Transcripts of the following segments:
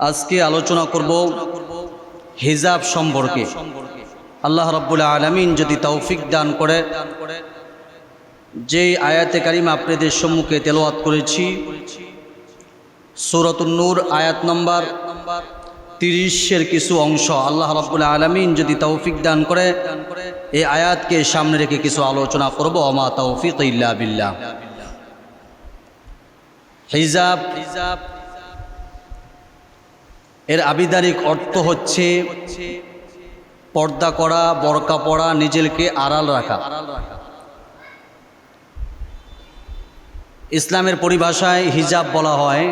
আজকে আলোচনা করব হিজাব সম্পর্কে। আল্লাহ রব্বুল আলমিন যদি তৌফিক দান করে, যেই আয়াতে কারিম আপনাদের সম্মুখে তেলাওয়াত করেছি সুরতুন্নূর আয়াত নম্বর তিরিশের কিছু অংশ। আল্লাহ রব্বুল আলমিন যদি তৌফিক দান করে, এই আয়াতকে সামনে রেখে কিছু আলোচনা করব। অমা তৌফিক ইল্লা বিল্লাহ। হিজাব হিজাব এর আবিধানিক অর্থ হচ্ছে পর্দা করা, বরকা পড়া নিজেকে আড়াল রাখা। ইসলামের পরিভাষায় হিজাব বলা হয়,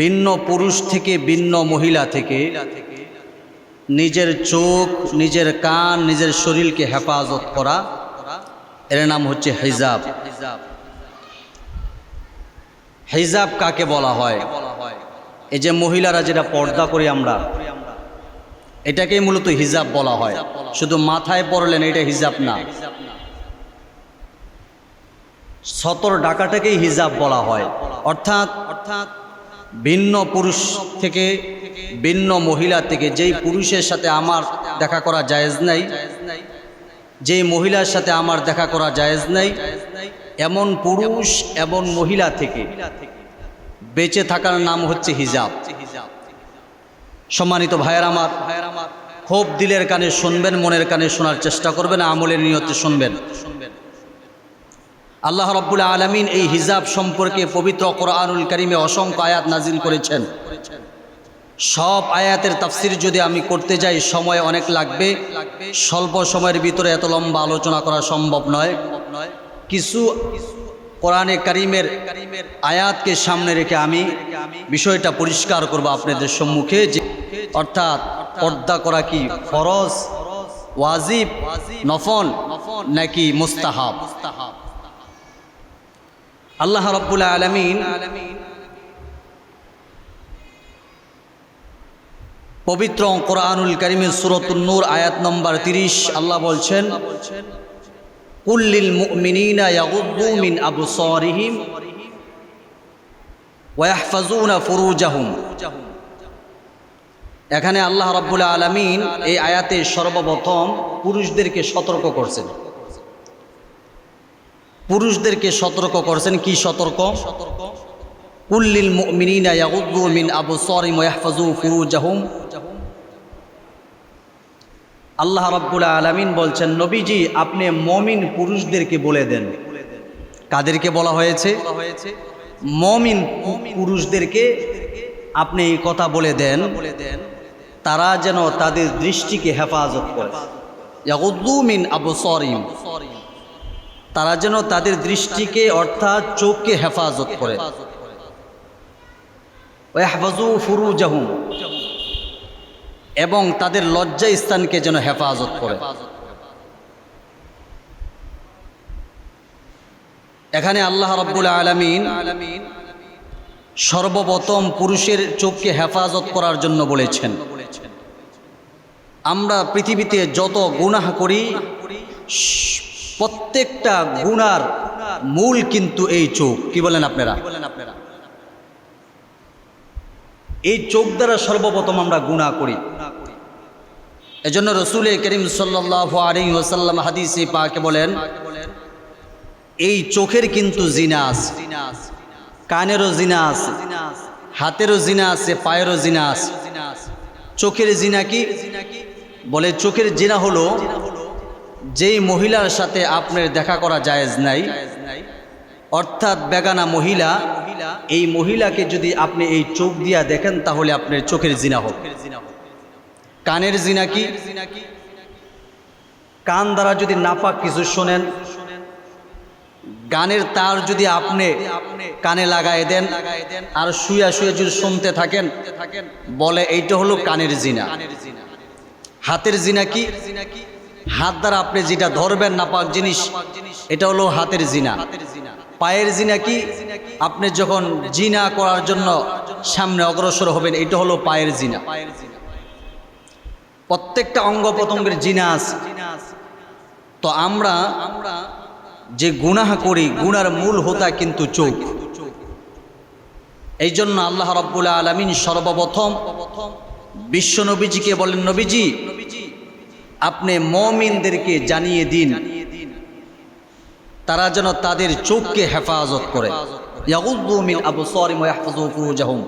ভিন্ন পুরুষ থেকে ভিন্ন মহিলা থেকে নিজের চোখ, নিজের কান, নিজের শরীরকে হেফাজত করা। এর নাম হচ্ছে হিজাব। হিজাব কাকে বলা হয়? এই যে মহিলারা যেটা পর্দা করি আমরা, এটাকেই মূলত হিজাব বলা হয়। শুধু মাথায় পড়লেন এটা হিজাব না। সতর ডাকাটাকেই হিজাব বলা হয়। অর্থাৎ অর্থাৎ ভিন্ন পুরুষ থেকে ভিন্ন মহিলা থেকে, যেই পুরুষের সাথে আমার দেখা করা জায়েজ নাই, যেই মহিলার সাথে আমার দেখা করা জায়েজ নাই, এমন পুরুষ, এমন মহিলা থেকে বেঁচে থাকার নাম হচ্ছে হিজাব। সম্মানিত ভাইয়ার আমার ভাইয়ার আমার খুব দিলের কানে শুনবেন, মনের কানে শোনার চেষ্টা করবেন, আমলের নিয়তে শুনবেন। আল্লাহ রব্বুল আলমিন এই হিজাব সম্পর্কে পবিত্র কোরআনুল করিমে অসংখ্য আয়াত নাজিল করেছেন। সব আয়াতের তাফসির যদি আমি করতে যাই, সময় অনেক লাগবে। স্বল্প সময়ের ভিতরে এত লম্বা আলোচনা করা সম্ভব নয়। কিছু কোরআনে করিমের আয়াতকে সামনে রেখে আমি বিষয়টা পরিষ্কার করব আপনাদের সম্মুখে যে অর্থাৎ পর্দা করা কি ফরজ, ওয়াজিব, নফল নাকি মুস্তাহাব? আল্লাহ রব্বুল আলমিন পবিত্র কোরআনুল করিমের সুরতুন্নুর আয়াত নম্বর তিরিশ, আল্লাহ বলছেন কুল্লিল মুমিনিনা ইয়াগুদ্দু মিন এখানে আল্লাহ রাব্বুল আলামিন এই আয়াতে সর্বপ্রথম পুরুষদেরকে সতর্ক করছেন। পুরুষদেরকে সতর্ক করছেন কি সতর্ক? কুল্লিল মুমিনিনা ইয়াগুদ্দু মিন আবসারিহিম ওয়া ইয়াহফাজু ফুরুজাহুম। আল্লাহ রাব্বুল আলামিন বলছেন, নবীজি, আপনি মমিন পুরুষদেরকে বলে দেন। কাদেরকে বলা হয়েছে? মমিন পুরুষদেরকে আপনি এই কথা বলে দেন, তারা যেন তাদের দৃষ্টিকে হেফাজত করে। মিন আবু সরিম তারা যেন তাদের দৃষ্টিকে অর্থাৎ চোখকে হেফাজত করে। ফুরু জাহুম এবং তাদের লজ্জা স্থানকে যেন হেফাজত করে। এখানে আল্লাহ রব্বুল আলমিন সর্বপ্রথম পুরুষের চোখকে হেফাজত করার জন্য বলেছেন। আমরা পৃথিবীতে যত গুনাহ করি, প্রত্যেকটা গুনার মূল কিন্তু এই চোখ। কি বলেন আপনারা? এই চোখ দ্বারা সর্বপ্রথম আমরা গুণা করি। এজন্য রসুল করিম সাল্লাহ আলী ওসাল্লাম হাদিসে পাকে বলেন, এই চোখের কিন্তু জিনা আছে, কানেরও জিনা আছে, হাতেরও জিনা আছে, পায়েরও জিনা আছে। চোখের জিনা কি? বলে, চোখের জিনা হলো, যেই মহিলার সাথে আপনার দেখা করা জায়েজ নাই, অর্থাৎ বেগানা মহিলা, এই মহিলাকে যদি আপনি এই চোখ দিয়া দেখেন, তাহলে আপনার চোখের জিনা হোক। কানের জিনা কি কান দ্বারা যদি নাপাক কিছু শোনেন, গানের তার যদি আপনি কানে লাগাই দেন, আর শুয়া শুয়ে যদি শুনতে থাকেন, বলে এইটা হলো কানের জিনা। হাতের জিনা কি হাত দ্বারা আপনি যেটা ধরবেন নাপাক জিনিস, এটা হলো হাতের জিনা। পায়ের জিনা কি আপনি যখন জিনা করার জন্য সামনে অগ্রসর হবেন, এটা হলো পায়ের জিনা পায়ের জিনা। প্রত্যেকটা অঙ্গ প্রত্যঙ্গের জিনাস। তো আমরা আমরা যে গুনাহ করি, গুনার মূল হোতা কিন্তু চোখ। এই জন্য আল্লাহ রব্বুল আলমিন সর্বপ্রথম বিশ্ব নবীজিকে বলেন, নবীজি, আপনি মমিনদেরকে জানিয়ে দিন। তারা যেন তাদের চোখকে হেফাজত করে। মিন ওয়া ইয়াহফাযু ফুরুজাহুম।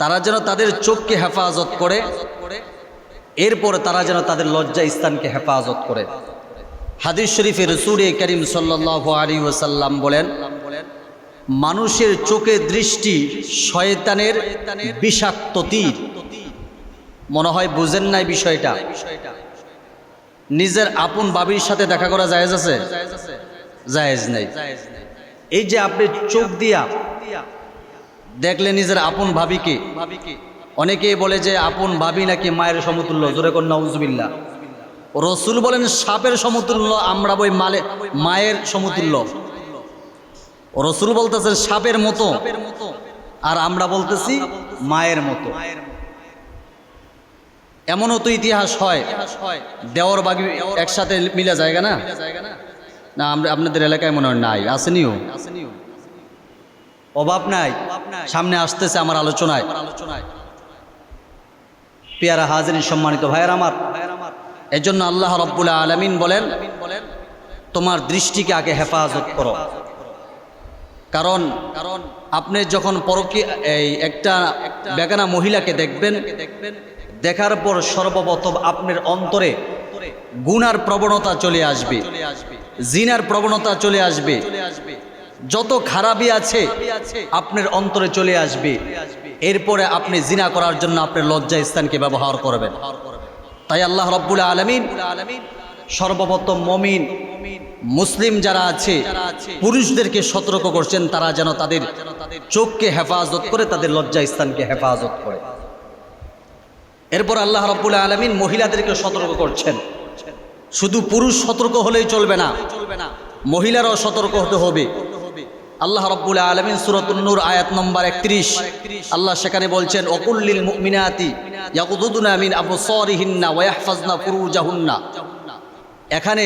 তারা যেন তাদের চোখকে হেফাজত করে, এরপরে তারা যেন তাদের লজ্জা স্থানকে হেফাজত করে। হাদিস শরীফে রসুরে করিম সাল্লাহ আলী ওসাল্লাম বলেন, মানুষের চোখে দৃষ্টি শয়তানের বিষাক্ত তীর। মনে হয় বুঝেন নাই বিষয়টা। নিজের আপন বাবির সাথে দেখা করা জায়েজ আছে? জায়েজ নেই। এই যে আপনি চোখ দিয়া দেখলে নিজের আপন ভাবিকে। অনেকেই বলে যে আপন ভাবি নাকি মায়ের সমতুল্য। জোরে কন্যা উজবিল্লা রসুল বলেন, সাপের সমতুল্য, আমরা বই মালে মায়ের সমতুল্য। রসুল বলতেছেন সাপের মতো। আর আমরা বলতেছি, মায়ের মতো। এমনও তো ইতিহাস হয়, দেওয়ার বাগি একসাথে মিলা জায়গা না? না, আমরা আপনাদের এলাকায় মনে হয় নাই। আসেনিও অভাব নাই। সামনে আসতেছে আমার আলোচনায়। পেয়ারা হাজির সম্মানিত ভাইয়ের আমার এজন্য আল্লাহ রব্বুল আলমিন বলেন তোমার দৃষ্টিকে আগে হেফাজত করো। কারণ কারণ আপনি যখন পরকে এই একটা বেগানা মহিলাকে দেখবেন দেখার পর সর্বপ্রথম আপনার অন্তরে গুনার প্রবণতা চলে আসবে। জিনার প্রবণতা চলে আসবে। যত খারাপই আছে, আপনার অন্তরে চলে আসবে। এরপরে আপনি জিনা করার জন্য আপনার লজ্জা স্থানকে ব্যবহার করবেন। তাই আল্লাহ রব্বুল আলমিন সর্বপ্রথম মমিন, মুসলিম যারা আছে, পুরুষদেরকে সতর্ক করছেন, তারা যেন তাদের চোখকে হেফাজত করে, তাদের লজ্জা স্থানকে হেফাজত করে। এরপর আল্লাহ রব্বুল আলমিন মহিলাদেরকে সতর্ক করছেন। শুধু পুরুষ সতর্ক হলেই চলবে না, মহিলারাও সতর্ক হতে হবে। আল্লাহ রব্বুল আলমিন সুরতুন্নুর আয়াত নম্বর একত্রিশ। আল্লাহ সেখানে বলছেন অকুল্লিল মুমিনাতি ইয়াকুদুদুনা মিন আবসারিহিন্না ওয়া ইয়াহফাজনা ফুরুজাহুন্না। এখানে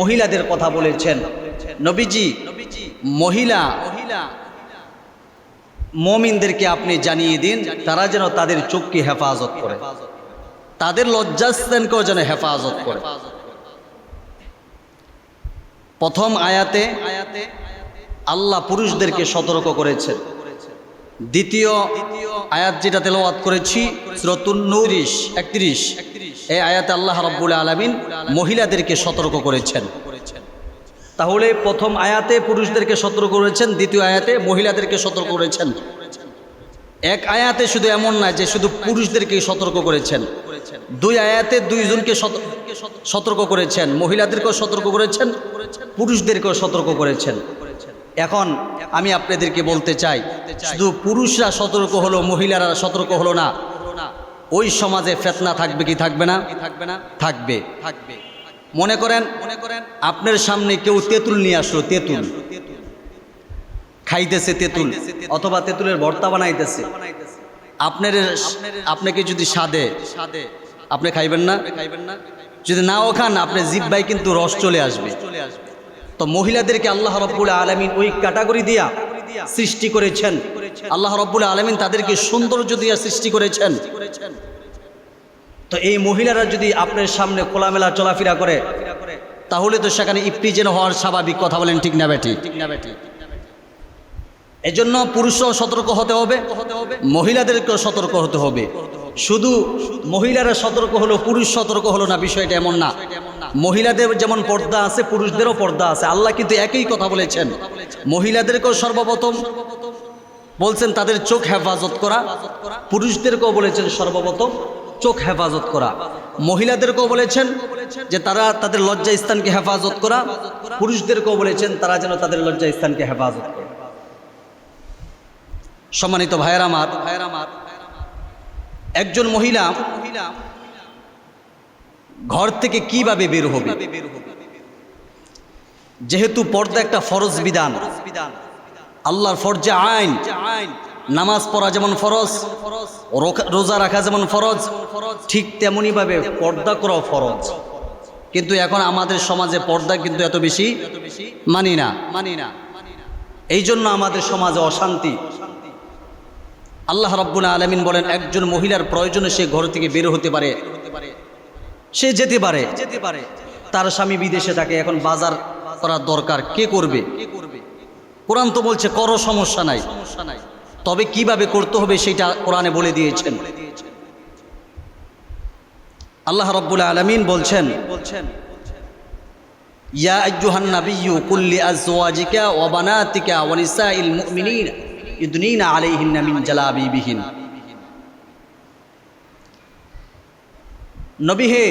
মহিলাদের কথা বলেছেন। নবীজি, মহিলা, মমিনদেরকে আপনি জানিয়ে দিন, তারা যেন তাদের চোখকে হেফাজত করে। তাদের লজ্জাস্থানকেও যেন হেফাজত করে। প্রথম আয়াতে আয়াতে আল্লাহ পুরুষদেরকে সতর্ক করেছেন। দ্বিতীয় আয়াত যেটা তেলাওয়াত করেছি সুরতুন্নুরিশ একত্রিশ। এই আয়াতে আল্লাহ রব্বুল আলমিন মহিলাদেরকে সতর্ক করেছেন। তাহলে প্রথম আয়াতে পুরুষদেরকে সতর্ক করেছেন, দ্বিতীয় আয়াতে মহিলাদেরকে সতর্ক করেছেন। এক আয়াতে শুধু এমন না, যে শুধু পুরুষদেরকে সতর্ক করেছেন। দুই আয়াতে দুইজনকে সতর্ক করেছেন, মহিলাদেরকেও সতর্ক করেছেন, পুরুষদেরকেও সতর্ক করেছেন। এখন আমি আপনাদেরকে বলতে চাই, শুধু পুরুষরা সতর্ক হলো, মহিলারা সতর্ক হলো না। ওই সমাজে ফেতনা থাকবে কি থাকবে না? থাকবে। না থাকবে থাকবে মনে করেন মনে করেন আপনার সামনে কেউ তেঁতুল নিয়ে আসলো, তেঁতুল। খাইতেছে তেঁতুল, অথবা তেঁতুলের ভর্তা বানাইতেছে। আপনার, আপনাকে যদি সাদে সাদে আপনি খাইবেন না? খাইবেন না যদি নাও খান, আপনার জিব্বাই কিন্তু রস চলে আসবে চলে আসবে। তো মহিলাদেরকে আল্লাহ রব্বুল আলমিন ওই ক্যাটাগরি দিয়া সৃষ্টি করেছেন। আল্লাহ রব্বুল আলমিন তাদেরকে সৌন্দর্য দিয়া সৃষ্টি করেছেন। তো এই মহিলারা যদি আপনার সামনে খোলামেলা চলাফেরা করে, তাহলে তো সেখানে ইপ্রিজেন হওয়ার স্বাভাবিক কথা বলেন ঠিক না বেটি ঠিক না এজন্য পুরুষও সতর্ক হতে হবে, মহিলাদেরকেও সতর্ক হতে হবে। শুধু মহিলারা সতর্ক হলো, পুরুষ সতর্ক হলো না, বিষয়টা এমন না। মহিলাদের যেমন পর্দা আছে, পুরুষদেরও পর্দা আছে। আল্লাহ কিন্তু একই কথা বলেছেন। মহিলাদেরকেও সর্বপ্রথম বলছেন, তাদের চোখ হেফাজত করা। পুরুষদেরকেও বলেছেন, সর্বপ্রথম চোখ হেফাজত করা। মহিলাদেরকেও বলেছেন যে তারা তাদের লজ্জা স্থানকে হেফাজত করা। পুরুষদেরকেও বলেছেন, তারা যেন তাদের লজ্জা স্থানকে হেফাজত করে। সম্মানিত ভাইয়ের আমার ভাইয়ের আমার একজন মহিলা মহিলা ঘর থেকে কীভাবে বের হবে? যেহেতু পর্দা একটা ফরজ বিধান, আল্লাহর ফরজে আইন, নামাজ পড়া যেমন ফরজ রোজা রাখা যেমন ফরজ, ঠিক তেমনি ভাবে পর্দা করাও ফরজ। কিন্তু এখন আমাদের সমাজে পর্দা কিন্তু এত বেশি মানি না। মানি না এই জন্য আমাদের সমাজে অশান্তি। আল্লাহ রব্বুল আলমিন বলেন, একজন মহিলার প্রয়োজনে সে ঘর থেকে বের হতে পারে। সে যেতে পারে। যেতে পারে তার স্বামী বিদেশে থাকে, এখন বাজার করার দরকার, কে করবে? কোরআন তো বলছে, করো, সমস্যা নাই। সমস্যা নাই তবে কীভাবে করতে হবে সেটা কোরআনে বলে দিয়েছেন। আল্লাহ রব্বুল আলমিন বলছেন বলছেন ইয়া আইয়ুহান নাবিয়্যু কুল্লি আজওয়াজিকা ওয়া বানাতিকা ওয়া নিসাইল মুমিনিন, ইদনিনা আলাইহিন্না মিন জালাবিবিহিন। নবী হে,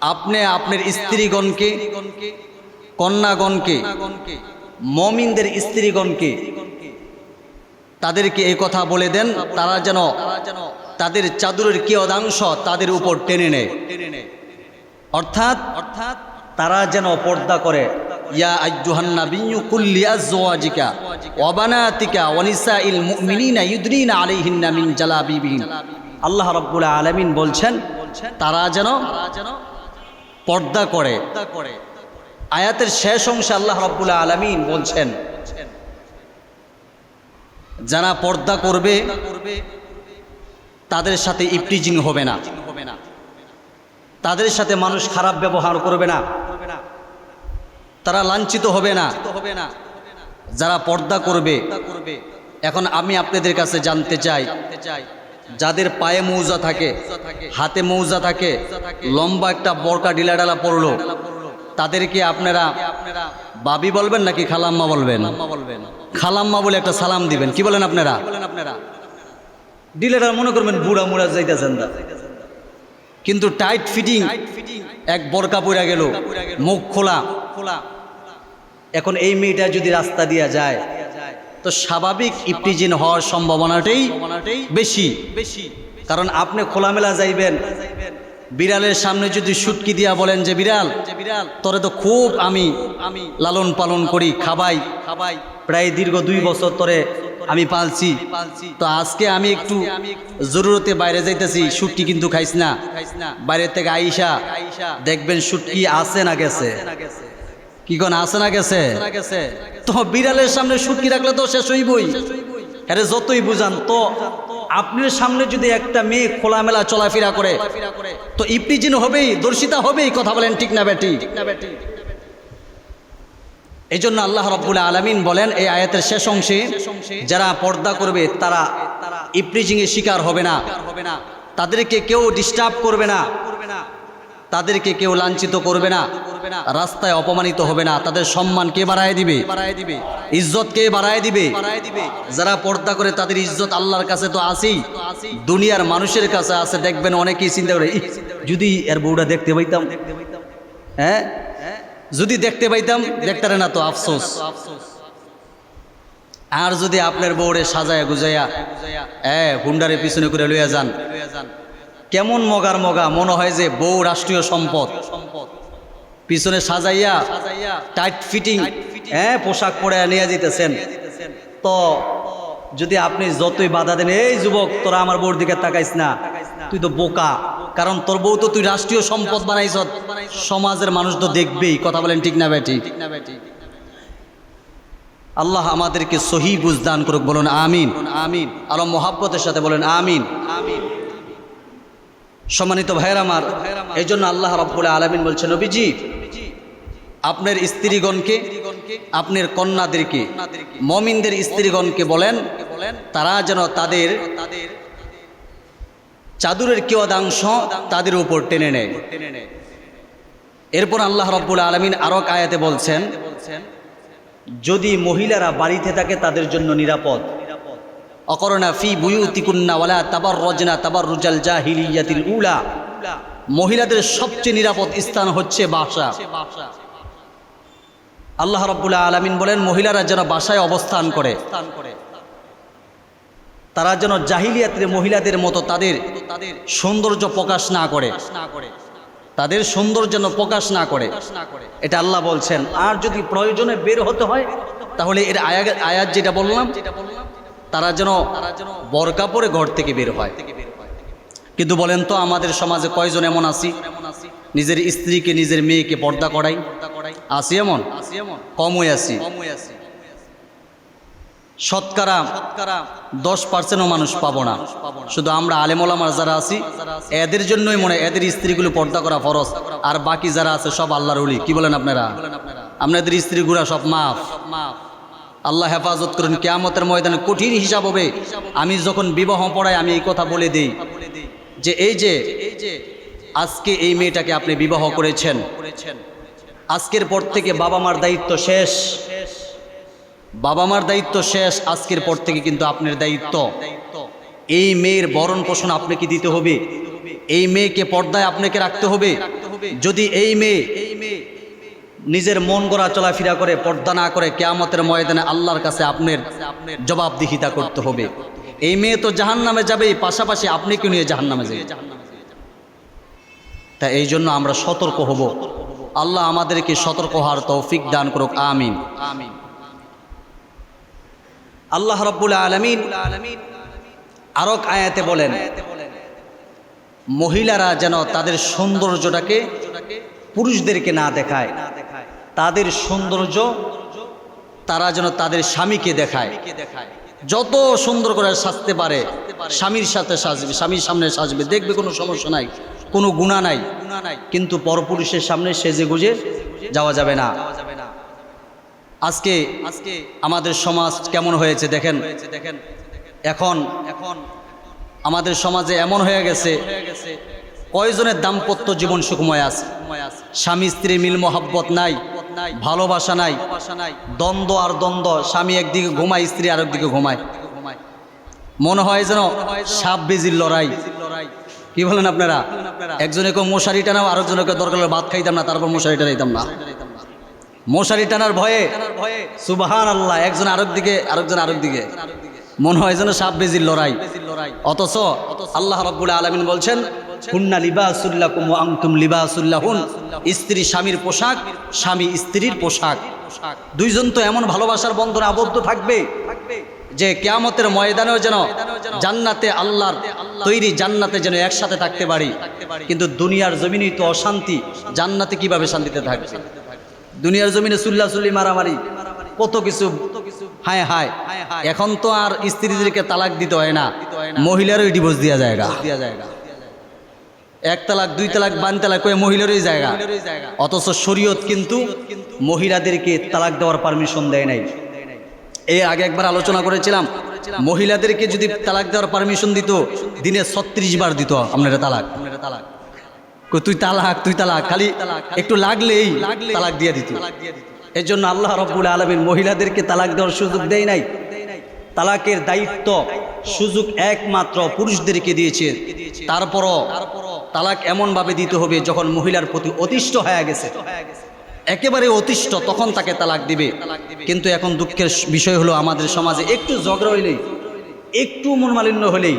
আপনি আপনার স্ত্রীগণকে, কন্যাগণকে, মমিনদের স্ত্রীগণকে তাদেরকে এই কথা বলে দেন, তারা যেন তাদের চাদরের কি অদাংশ তাদের উপর টেনে নেয়। অর্থাৎ অর্থাৎ তারা যেন পর্দা করে, ইয়া জালাবিবিহিন আল্লাহ রাব্বুল আলামিন বলছেন, তারা যেন পর্দা করে। আয়াতের শেষ অংশে আল্লাহ রাব্বুল আলামিন বলছেন, যারা পর্দা করবে, তাদের সাথে ইপটিজিং হবে না। তাদের সাথে মানুষ খারাপ ব্যবহার করবে না। তারা লাঞ্ছিত হবে না। যারা পর্দা করবে, এখন আমি আপনাদের কাছে জানতে চাই যাদের পায়ে মৌজা থাকে, হাতে মৌজা থাকে, লম্বা একটা বরকা ডিলাডালা পড়ল তাদেরকে আপনারা বাবি বলবেন নাকি খালাম্মা বলবেন? খালাম্মা বলে একটা সালাম দিবেন, কি বলেন আপনারা? ডিলাডাল মনে করবেন বুড়া মুড়া যাইতেছেন কিন্তু টাইট ফিটিং এক বরকা পড়া গেল, মুখ খোলা খোলা। এখন এই মেয়েটা যদি রাস্তা দিয়া যায় তো স্বাভাবিক ইপটিজিন হওয়ার সম্ভাবনাটাই বেশি। বেশি। কারণ আপনি খোলামেলা যাইবেন। বিড়ালের সামনে যদি সুটকি দিয়া বলেন যে বিড়াল বিড়াল তোরে তো খুব আমি আমি লালন পালন করি খাবাই। খাবাই। প্রায় দীর্ঘ দুই বছর তোরে আমি পালছি। তো আজকে আমি একটু জরুরতে বাইরে যাইতেছি সুটকি কিন্তু খাইস না। বাইরে থেকে আইসা দেখবেন সুটকি আছে না গেছে। কি কোন আছে না গেছে? তো বিড়ালের সামনে সুটকি রাখলে তো শেষ হইবই। আরে যতই বুঝান, তো আপনার সামনে যদি একটা মেয়ে খোলামেলা চলাফেরা করে, তো ইপটিজিন হবেই, দর্শিতা হবেই, কথা বলেন ঠিক না বেটি এই জন্য আল্লাহ রব্বুল আলমিন বলেন এই আয়াতের শেষ অংশে, যারা পর্দা করবে, তারা ইপটিজিং এর শিকার হবে না। তাদেরকে কেউ ডিস্টার্ব করবে না। তাদেরকে কেউ লাঞ্ছিত করবে না। রাস্তায় অপমানিত হবে না। তাদের সম্মান কে বাড়ায় দিবে? ইজ্জত কে বাড়ায় দিবে? যারা পর্দা করে তাদের ইজ্জত আল্লাহর কাছে তো আসেই দুনিয়ার মানুষের কাছে আছে। দেখবেন অনেকেই চিন্তা করে যদি এর বউটা দেখতে পাইতাম। হ্যাঁ? যদি দেখতে পাইতাম, দেখতারে না তো আফসোস। আর যদি আপনার বউরে সাজায় গুজাইয়া হ্যাঁ হুন্ডারে পিছনে করে লইয়া যান। কেমন মগার মগা? মনে হয় যে বউ রাষ্ট্রীয় সম্পদ। পিছনে সাজাইয়া টাইট ফিটিং হ্যাঁ পোশাক পরে নিয়ে যেতেছেন তো যদি আপনি যতই বাধা দেন, এই যুবক, তোরা আমার বউর দিকে তাকাইস না। তুই তো বোকা। কারণ তোর বউ তো তুই রাষ্ট্রীয় সম্পদ বানাইছ। সমাজের মানুষ তো দেখবেই। কথা বলেন ঠিক না বেটি আল্লাহ আমাদেরকে সহি বুঝদান করুক, বলুন আমিন। আমিন আরও মহাব্বতের সাথে বলেন আমিন আমিন। সম্মানিত ভাইয়ের আমার এই জন্য আল্লাহ রব্বুল আলমিন বলছে নবীজি, আপনার স্ত্রীগণকে, আপনার কন্যাদেরকে, মমিনদের স্ত্রীগণকে বলেন, তারা যেন তাদের চাদুরের কেওয়াদাংশ তাদের উপর টেনে নেয়। এরপর আল্লাহ রব্বুল আলমিন আরক আয়াতে বলছেন, যদি মহিলারা বাড়িতে থাকে তাদের জন্য নিরাপদ। অকরণা ফি বুয়ুতিকুন্না তাবার রজনা তাবার রুজাল উলা। মহিলাদের সবচেয়ে নিরাপদ স্থান হচ্ছে বাসা। আল্লাহ রব্বুল্লাহ আলমিন বলেন, মহিলারা যেন বাসায় অবস্থান করে, তারা যেন জাহিলিয়াতের মহিলাদের মতো তাদের তাদের সৌন্দর্য প্রকাশ না করে, তাদের সৌন্দর্য যেন প্রকাশ না করে। এটা আল্লাহ বলছেন। আর যদি প্রয়োজনে বের হতে হয়, তাহলে এর আয়াত আয়াত যেটা বললাম তারা যেন বরকা পরে ঘর থেকে বের হয়। কিন্তু বলেন তো আমাদের সমাজে কয়জন এমন আছি? নিজের স্ত্রীকে নিজের মেয়েকে পর্দা করাই। আসি এমন? কম হয়ে আসি শতকরা দশ পার্সেন্টও মানুষ পাবো না। শুধু আমরা আলেমোলামার যারা আছি এদের জন্যই মনে হয় এদের স্ত্রীগুলো পর্দা করা ফরজ। আর বাকি যারা আছে সব আল্লাহর উলি কি বলেন আপনারা? আপনাদের স্ত্রীগুলা সব মাফ। মাফ। আল্লাহ হেফাজত করুন, কেয়ামতের ময়দানে কঠিন হিসাব হবে। আমি যখন বিবাহ পড়াই, আমি এই কথা বলে দিই যে এই যে আজকে এই মেয়েটাকে আপনি বিবাহ করেছেন, আজকের পর থেকে বাবা মার দায়িত্ব শেষ। বাবা মার দায়িত্ব শেষ, আজকের পর থেকে কিন্তু আপনার দায়িত্ব। এই মেয়ের বরণ পোষণ আপনাকে দিতে হবে। এই মেয়েকে পর্দায় আপনাকে রাখতে হবে। যদি এই মেয়ে নিজের মন গড়া চলাফেরা করে, পর্দা না করে কেয়ামতের ময়দানে আল্লাহর কাছে আপনার জবাবদিহিতা করতে হবে। এই মেয়ে তো জাহান নামে যাবেই, পাশাপাশি আপনি কি নিয়ে জাহান নামে যাবে তা এই জন্য আমরা সতর্ক হব। আল্লাহ আমাদেরকে সতর্ক হওয়ার তৌফিক দান করুক, আমিন। আমিন আল্লাহ রব্বুল আলমিন আরক আয়াতে বলেন, মহিলারা যেন তাদের সৌন্দর্যটাকে পুরুষদেরকে না দেখায়। তাদের সৌন্দর্য, তারা যেন তাদের স্বামীকে দেখায়। যত সুন্দর করে সাজতে পারে, স্বামীর সাথে সাজবে, স্বামীর সামনে সাজবে। দেখবে কোনো সমস্যা নাই, কোনো গুণা নাই। কিন্তু পরপুরুষের সামনে সেজে গুজে যাওয়া যাবে না। আজকে আজকে আমাদের সমাজ কেমন হয়েছে দেখেন? দেখেন এখন এখন আমাদের সমাজে এমন হয়ে গেছে কয়জনের দাম্পত্য জীবন সুখময় আছে? স্বামী, স্ত্রী মিল মোহাব্বত নাই, ভালোবাসা নাই, দ্বন্দ্ব আর দ্বন্দ্ব, স্বামী একদিকে ঘুমায়, স্ত্রী আরেক দিকে ঘুমায়। মনে হয় যেন সাপ বেজির লড়াই। কি বলেন আপনারা? একজনে কেউ মশারি টানাও আরেকজনকে দরকার হলে ভাত খাইতাম না, তারপর মশারি টানাইতাম না। মশারি টানার ভয়ে সুবাহান আল্লাহ একজন আরেক দিকে আরেকজন আরেক দিকে মনে হয় যেন সাপ বেজির লড়াই। অথচ আল্লাহ রব্বুল আলমিন বলছেন হুন্না লিবাসুল্লাহ কুম আংতুম লিবাসুল্লাহুন। স্ত্রী স্বামীর পোশাক স্বামী স্ত্রীর পোশাক। দুইজন তো এমন ভালোবাসার বন্ধনে আবদ্ধ থাকবে যে কেয়ামতের ময়দানেও যেন জান্নাতে আল্লাহর তৈরি জান্নাতে যেন একসাথে থাকতে পারি। কিন্তু দুনিয়ার জমিনেই তো অশান্তি জান্নাতে কীভাবে শান্তিতে থাকবে? দুনিয়ার জমিনে সুল্লা সুল্লি মারামারি কত কিছু হায় হায় এখন তো আর স্ত্রীদেরকে তালাক দিতে হয় না মহিলারই ডিভোর্স দেওয়া জায়গা দেওয়া জায়গা। এক তালাক, দুই তালাক, বান তালাক করে মহিলারই জায়গা। অথচ শরীয়ত কিন্তু মহিলাদেরকে তালাক দেওয়ার পারমিশন দেয় নাই। এর আগে একবার আলোচনা করেছিলাম, মহিলাদেরকে যদি তালাক দেওয়ার পারমিশন দিত, দিনে ছত্রিশ বার দিত আপনারা তালাক। তালাক তুই তালাক তুই তালাক, খালি একটু লাগলেই তালাক দিয়ে দিত। এর জন্য আল্লাহ রব্বুল আলমীর মহিলাদেরকে তালাক দেওয়ার সুযোগ দেয় নাই। তালাকের দায়িত্ব সুযোগ একমাত্র পুরুষদেরকে দিয়েছে। তারপরও তালাক এমনভাবে দিতে হবে যখন মহিলার প্রতি অতিষ্ঠ হয়ে গেছে। একেবারে অতিষ্ঠ তখন তাকে তালাক দিবে। কিন্তু এখন দুঃখের বিষয় হলো, আমাদের সমাজে একটু ঝগড়া হইলেই, একটু মনমালিন্য হলেই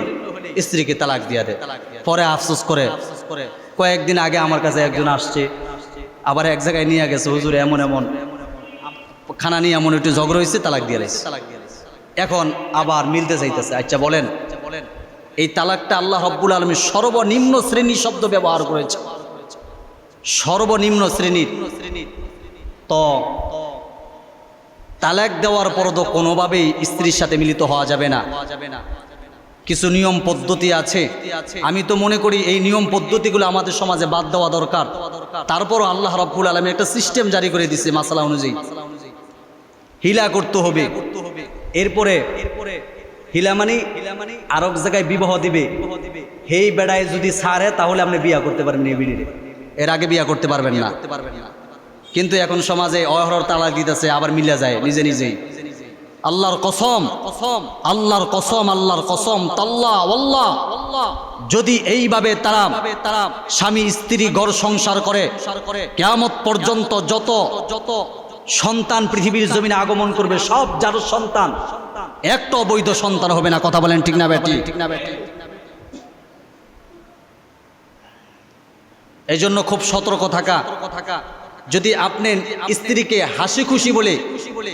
স্ত্রীকে তালাক দিয়া দেয়। পরে আফসোস করে, কয়েকদিন আগে আমার কাছে একজন আসছে, আবার এক জায়গায় নিয়ে গেছে, হুজুর এমন এমন, খানা নিয়ে এমন একটু ঝগড়া হয়েছে তালাক দিয়ে এখন আবার মিলতে চাইতেছে। আচ্ছা বলেন। এই তালাকটা আল্লাহ রব্বুল আলমী সর্বনিম্ন শ্রেণি শব্দ ব্যবহার করেছে সর্বনিম্ন শ্রেণির। ত। তালাক দেওয়ার পর তো কোনোভাবেই স্ত্রীর সাথে মিলিত হওয়া যাবে না। কিছু নিয়ম, পদ্ধতি আছে। আমি তো মনে করি এই নিয়ম, পদ্ধতিগুলো আমাদের সমাজে বাদ দেওয়া দরকার। তারপরও আল্লাহ রব্বুল আলমী একটা সিস্টেম জারি করে দিচ্ছে মাসালা অনুযায়ী। হিলা করতে হবে। এরপরে হিলা মানে আরক জায়গায় বিবাহ দিবে। হেই বেড়ায় যদি সারে, তাহলে আপনি বিয়া করতে পারবেন এই বিড়িরে। এর আগে বিয়া করতে পারবেন না। কিন্তু এখন সমাজে অহরর তালাক দিতেছে, আবার মিলে যায়, নিজে নিজেই। আল্লাহর কসম কসম আল্লাহর কসম আল্লাহর কসম তাল্লাহ আল্লাহ যদি এইভাবে তারা তারা স্বামী, স্ত্রী গড় সংসার করে, কেয়ামত পর্যন্ত যত যত সন্তান পৃথিবীর জমিনে আগমন করবে, সব যার সন্তান একটা অবৈধ সন্তান হবে না, কথা বলেন ঠিক না বেটি ঠিক। না বেটি এই জন্য খুব সতর্ক থাকা। যদি আপনি স্ত্রীকে হাসি খুশি বলে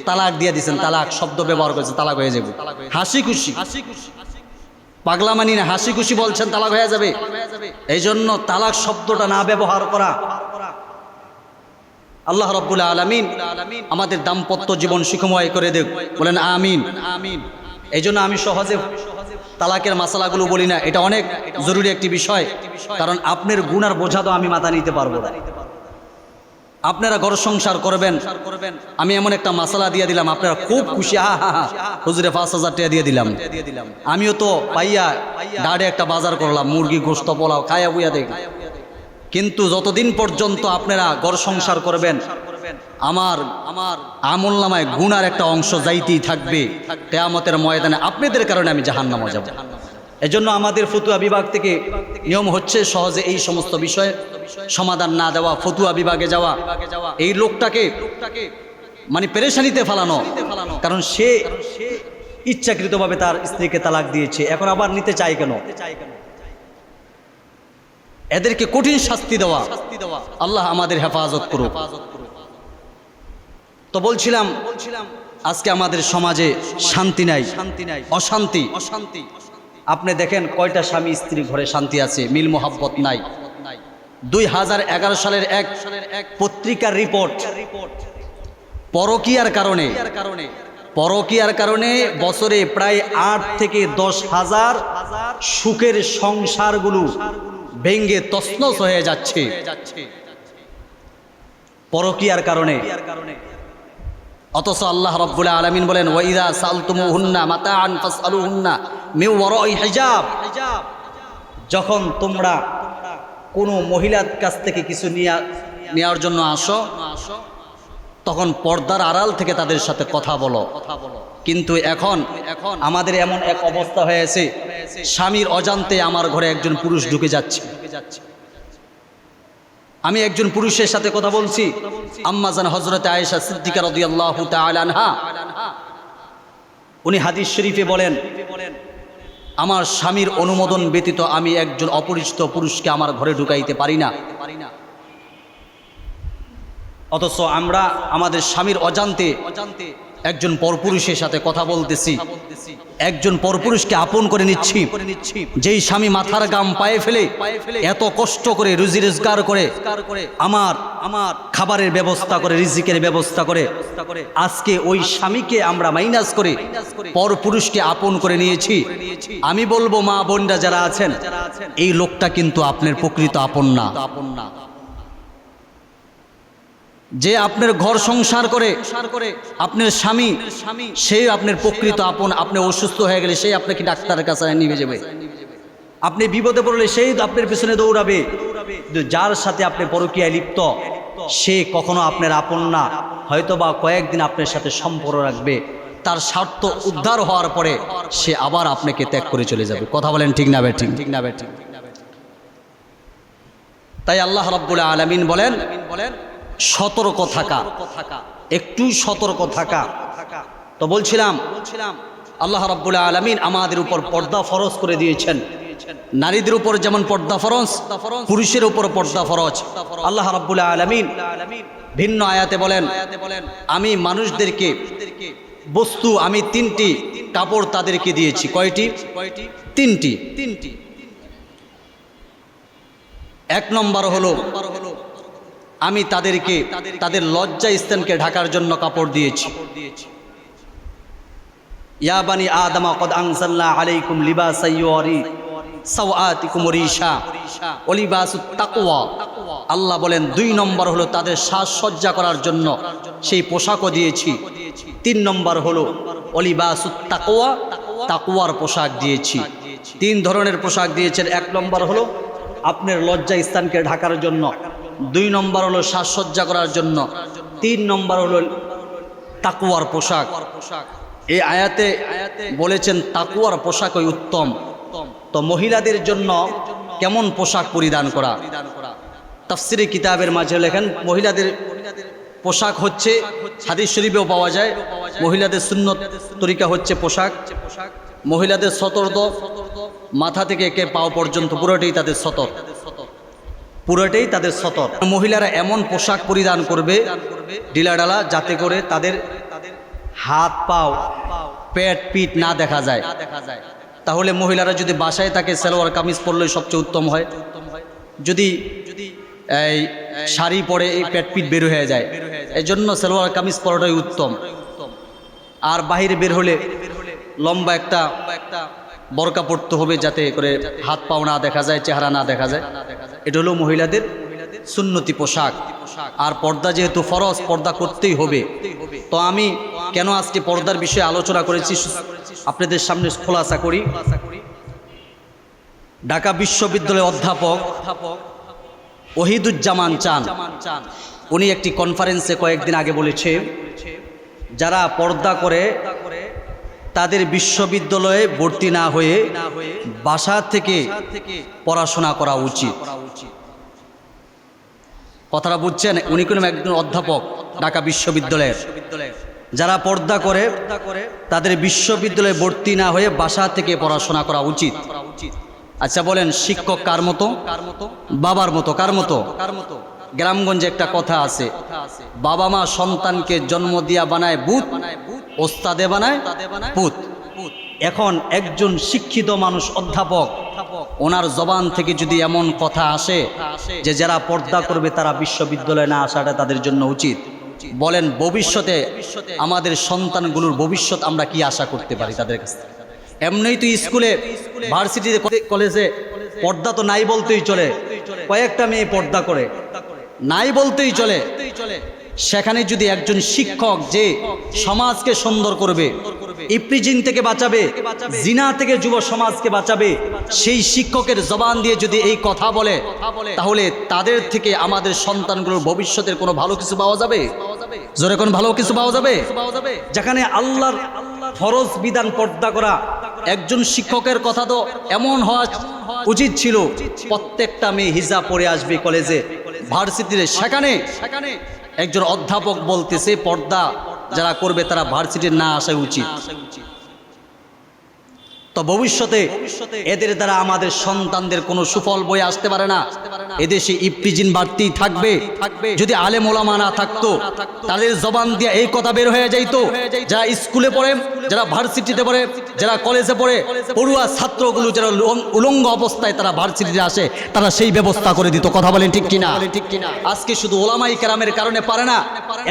তালাক দিয়ে দিচ্ছেন তালাক শব্দ ব্যবহার করেছেন, তালাক হয়ে যাবে। হাসি খুশি পাগলা মানি না হাসি খুশি বলছেন, তালাক হয়ে যাবে। এই জন্য তালাক শব্দটা না ব্যবহার করা আল্লাহ রব্বুল আলমিন আমাদের দাম্পত্য জীবন সুখময় করে দেখ। বলেন আমিন। আমিন এই জন্য আমি সহজে তালাকের মশালাগুলো বলি না। এটা অনেক জরুরি একটি বিষয়। কারণ আপনার গুনার বোঝা তো আমি মাথা নিতে পারব না। আপনারা ঘর সংসার করবেন। আমি এমন একটা মশালা দিয়ে দিলাম। আপনারা খুব খুশি। হা হা হুজুরে পাঁচ হাজার টাকা দিয়ে দিলাম। আমিও তো পাইয়া ডাড়ে একটা বাজার করলাম। মুরগি, গোস্ত, পোলাও, খায়া বুয়া দেখ কিন্তু যতদিন পর্যন্ত আপনারা ঘর সংসার করবেন আমার আমার আমল নামায় গুনার একটা অংশ যাইতেই থাকবে কেয়ামতের ময়দানে। আপনাদের কারণে আমি জাহান্নামে যাব। এজন্য আমাদের ফতুয়া বিভাগ থেকে নিয়ম হচ্ছে সহজে এই সমস্ত বিষয়ে সমাধান না দেওয়া ফতুয়া বিভাগে যাওয়া। এই লোকটাকে মানে পেরেশানিতে ফেলানো কারণ সে ইচ্ছাকৃতভাবে তার স্ত্রীকে তালাক দিয়েছে। এখন আবার নিতে চায় কেন? এদেরকে কঠিন শাস্তি দেওয়া। শাস্তি দেওয়া আল্লাহ আমাদের হেফাজত করুক। তো বলছিলাম বলছিলাম আজকে আমাদের সমাজে শান্তি নাই শান্তি নাই অশান্তি অশান্তি। আপনি দেখেন কয়টা স্বামী স্ত্রী ঘরে শান্তি আছে, মিল মোহাব্বত নাই। দুই হাজার এগারো সালের এক পত্রিকার রিপোর্ট পরকিয়ার কারণে পরকিয়ার কারণে বছরে প্রায় আট থেকে দশ হাজার সুখের সংসারগুলো ভেঙ্গে তসনস হয়ে যাচ্ছে। পরকিয়ার কারণে। অথচ আল্লাহ রব্বুল আলমিন বলেন ওয়াইদা সালতুমুহুন্না মাতাআন ফাসআলুহুন্না মিন ওয়ারাই হিজাব। যখন তোমরা কোনো মহিলার কাছ থেকে কিছু নিয়া নেওয়ার জন্য আসো তখন পর্দার আড়াল থেকে তাদের সাথে কথা বলো। কথা বলো। কিন্তু এখন এখন আমাদের এমন এক অবস্থা হয়েছে, স্বামীর অজান্তে আমার ঘরে একজন পুরুষ ঢুকে যাচ্ছে। আমি একজন পুরুষের সাথে কথা বলছি আম্মাজান হজরতে আয়েশা সিদ্দিকা রদিয়াল্লাহু তাআলা উনি হাদিস শরীফে বলেন, আমার স্বামীর অনুমোদন ব্যতীত আমি একজন অপরিচিত পুরুষকে আমার ঘরে ঢুকাইতে পারি না। অথচ আমরা আমাদের স্বামীর অজান্তে অজান্তে একজন পরপুরুষের সাথে কথা বলতেছি। একজন পরপুরুষকে আপন করে নিচ্ছি। যেই স্বামী মাথার গাম পায়ে ফেলে, এত কষ্ট করে রুজি রোজগার করে, আমার আমার খাবারের ব্যবস্থা করে, রিজিকের ব্যবস্থা করে, আজকে ওই স্বামীকে আমরা মাইনাস করে পরপুরুষকে আপন করে নিয়েছি। আমি বলব, মা বোনরা যারা আছেন, এই লোকটা কিন্তু আপনার প্রকৃত আপন না। আপন না যে আপনার ঘর সংসার করে, আপনার স্বামী সেই আপনার প্রকৃত আপন, আপনি অসুস্থ হয়ে গেলে সেই আপনাকে ডাক্তারের কাছে নিয়ে যাবে। আপনি বিপদে পড়লে সেই আপনার পিছনে দৌড়াবে। যার সাথে আপনি পরকীয়ায় লিপ্ত, সে কখনো আপনার আপন না। হয়তো বা কয়েকদিন আপনার সাথে সম্পর্ক রাখবে। তার স্বার্থ উদ্ধার হওয়ার পরে সে আবার আপনাকে ত্যাগ করে চলে যাবে। কথা বলেন ঠিক না ঠিক ঠিক না ঠিক তাই আল্লাহ রব্বুল আলমিন বলেন বলেন সতর্ক থাকা। একটু সতর্ক থাকা। তো বলছিলাম, আল্লাহ রাব্বুল আলমিন আমাদের উপর পর্দা ফরজ করে দিয়েছেন। নারীদের উপর যেমন পর্দা ফরজ, পুরুষের উপর পর্দা ফরজ। আল্লাহ রাব্বুল আলমিন ভিন্ন আয়াতে বলেন, আমি মানুষদেরকে বস্তু, আমি তিনটি কাপড় তাদেরকে দিয়েছি। কয়টি? তিনটি। তিনটি। এক নম্বর হলো আমি তাদেরকে তাদের লজ্জা স্থানকে ঢাকার জন্য কাপড় দিয়েছি। ইয়াবানি আদমা কদ আনসাল্লাহ আলাইকুম লিবাসাইয়রি সাওয়াতিকুম রিশা ওলিবাসুত তাকওয়া। আল্লাহ বলেন দুই নম্বর হলো তাদের সাজসজ্জা করার জন্য সেই পোশাকও দিয়েছি। তিন নম্বর হলো অলিবাসুত তাকওয়া তাকওয়ার পোশাক দিয়েছি। তিন ধরনের পোশাক দিয়েছেন। এক নম্বর হলো আপনার লজ্জা স্থানকে ঢাকার জন্য। দুই নম্বর হলো সাজসজ্জা করার জন্য, তিন নম্বর হলো তাকুয়ার পোশাক। এই আয়াতে বলেছেন তাকুয়ার পোশাক ওই উত্তম। তো মহিলাদের জন্য কেমন পোশাক পরিধান করা? তাফসিরি কিতাবের মাঝে লেখেন, মহিলাদের পোশাক হচ্ছে, হাদিস শরীফেও পাওয়া যায়, মহিলাদের শূন্য তরিকা হচ্ছে পোশাক। মহিলাদের সতর্ক, মাথা থেকে একে পাও পর্যন্ত পুরোটাই তাদের সতর্ক পুরোটাই তাদের সতর। মহিলারা এমন পোশাক পরিধান করবে ডিলাডালা যাতে করে তাদের হাত পাও, পেট পিট না দেখা যায়। তাহলে মহিলারা যদি বাসায় থাকে, সালোয়ার কামিজ পরলে সবচেয়ে উত্তম হয়। যদি এই শাড়ি পরে এই পেট পিট বের হয়ে যায় এই জন্য সালোয়ার কামিজ পরাটাই উত্তম। আর বাহিরে বের হলে লম্বা একটা বরকা পড়তে হবে যাতে করে হাত পাও না দেখা যায়, চেহারা না দেখা যায়। এটা হলো মহিলাদের সুন্নতি পোশাক। আর পর্দা যেহেতু ফরজ, পর্দা করতেই হবে। তো আমি কেন আজকে পর্দার বিষয়ে আলোচনা করেছি? আপনাদের সামনে খোলাসা করি। ঢাকা বিশ্ববিদ্যালয়ের অধ্যাপক ওহিদুজ্জামান চান। উনি একটি কনফারেন্সে কয়েকদিন আগে বলেছে, যারা পর্দা করে তাদের বিশ্ববিদ্যালয়ে ভর্তি না হয়ে বাসা থেকে পড়াশোনা করা উচিত। কথাটা বুঝছেন? উনি কোনো একজন অধ্যাপক ঢাকা বিশ্ববিদ্যালয়ের। যারা পর্দা করে, তাদের বিশ্ববিদ্যালয়ে ভর্তি না হয়ে বাসা থেকে পড়াশোনা করা উচিত। আচ্ছা বলেন, শিক্ষক কার মতো? কার মতো বাবার মতো কার মতো কার মতো? গ্রামগঞ্জে একটা কথা আছে। বাবা মা সন্তানকে জন্ম দিয়া বানায় বুত ওস্তাদে বানায় পুত। এখন একজন শিক্ষিত মানুষ, অধ্যাপক, ওনার জবান থেকে যদি এমন কথা আসে যে যারা পর্দা করবে তারা বিশ্ববিদ্যালয়ে না আসাটা তাদের জন্য উচিত। বলেন, ভবিষ্যতে আমাদের সন্তানগুলোর ভবিষ্যৎ আমরা কি আশা করতে পারি তাদের কাছ এমনিই তো স্কুলে, ভার্সিটিতে কলেজে পর্দা তো নাই বলতেই চলে। কয়েকটা মেয়ে পর্দা করে। নাই বলতেই চলে। সেখানে যদি একজন শিক্ষক যে সমাজকে সুন্দর করবে, ইপ্রিজিন থেকে বাঁচাবে, জিনা থেকে যুব সমাজকে বাঁচাবে, সেই শিক্ষকের জবান দিয়ে যদি এই কথা বলে, তাহলে তাদের থেকে আমাদের সন্তানগুলোর ভবিষ্যতের কোনো ভালো কিছু পাওয়া যাবে? জোরে কোন ভালো কিছু পাওয়া যাবে? যেখানে আল্লাহর ফরজ বিধান পর্দা করা একজন শিক্ষকের কথা তো এমন হওয়া উচিত ছিল। প্রত্যেকটা মেয়ে হিজাব পরে আসবে কলেজে। ভার্সিটিতে। সেখানে সেখানে একজন অধ্যাপক বলতেছে পর্দা যারা করবে তারা ভার্সিটির না আসা উচিত। তো ভবিষ্যতে এদের দ্বারা আমাদের সন্তানদের কোনো সুফল বয়ে আসতে পারে না। এদেশে ইপ্রিজিন বাড়তেই থাকবে। যদি আলে মোলামা না থাকতো, তাদের জবান দিয়ে এই কথা বের হয়ে যাইতো, যারা স্কুলে পড়ে, যারা ভার্সিটিতে পড়ে, যারা কলেজে পড়ে, পড়ুয়া ছাত্রগুলো যারা উলঙ্গ অবস্থায় তারা ভার্সিটিতে আসে, তারা সেই ব্যবস্থা করে দিত। কথা বলেন ঠিক কিনা ঠিক কিনা? আজকে শুধু ওলামাই কেরামের কারণে পারে না।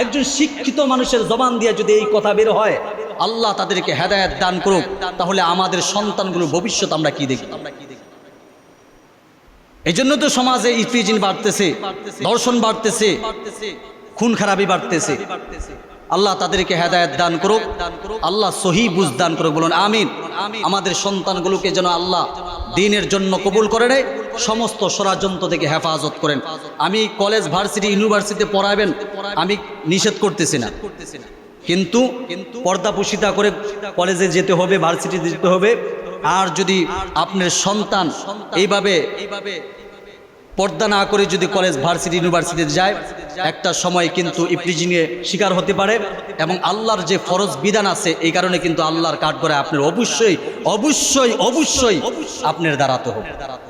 একজন শিক্ষিত মানুষের জবান দিয়ে যদি এই কথা বের হয় আল্লাহ তাদেরকে হেদায়েত দান করুক, তাহলে আমাদের সন্তানগুলোর ভবিষ্যৎ আমরা কি দেখি? এই জন্য তো সমাজে ইফিজিন বাড়তেছে, দর্শন বাড়তেছে, খুন খারাপি বাড়তেছে। আল্লাহ তাদেরকে হেদায়েত দান করুক, আল্লাহ সহি বুঝ দান করুক, বলুন আমিন। আমাদের সন্তানগুলোকে যেন আল্লাহ দিনের জন্য কবুল করে নেয়, সমস্ত ষড়যন্ত্র থেকে হেফাজত করেন। আমি কলেজ, ভার্সিটি, ইউনিভার্সিটিতে পড়াবেন, আমি নিষেধ করতেছি না। কিন্তু পর্দাপুষিতা করে কলেজে যেতে হবে ভার্সিটি যেতে হবে। আর যদি আপনার সন্তান এইভাবে পর্দা না করে যদি কলেজ ভার্সিটি ইউনিভার্সিটিতে যায়, একটা সময় কিন্তু ইপ্রিজিংয়ে শিকার হতে পারে এবং আল্লাহর যে ফরজ বিধান আছে, এই কারণে কিন্তু আল্লাহর কাঠ করে আপনার অবশ্যই অবশ্যই অবশ্যই আপনার দাঁড়াতে হবে।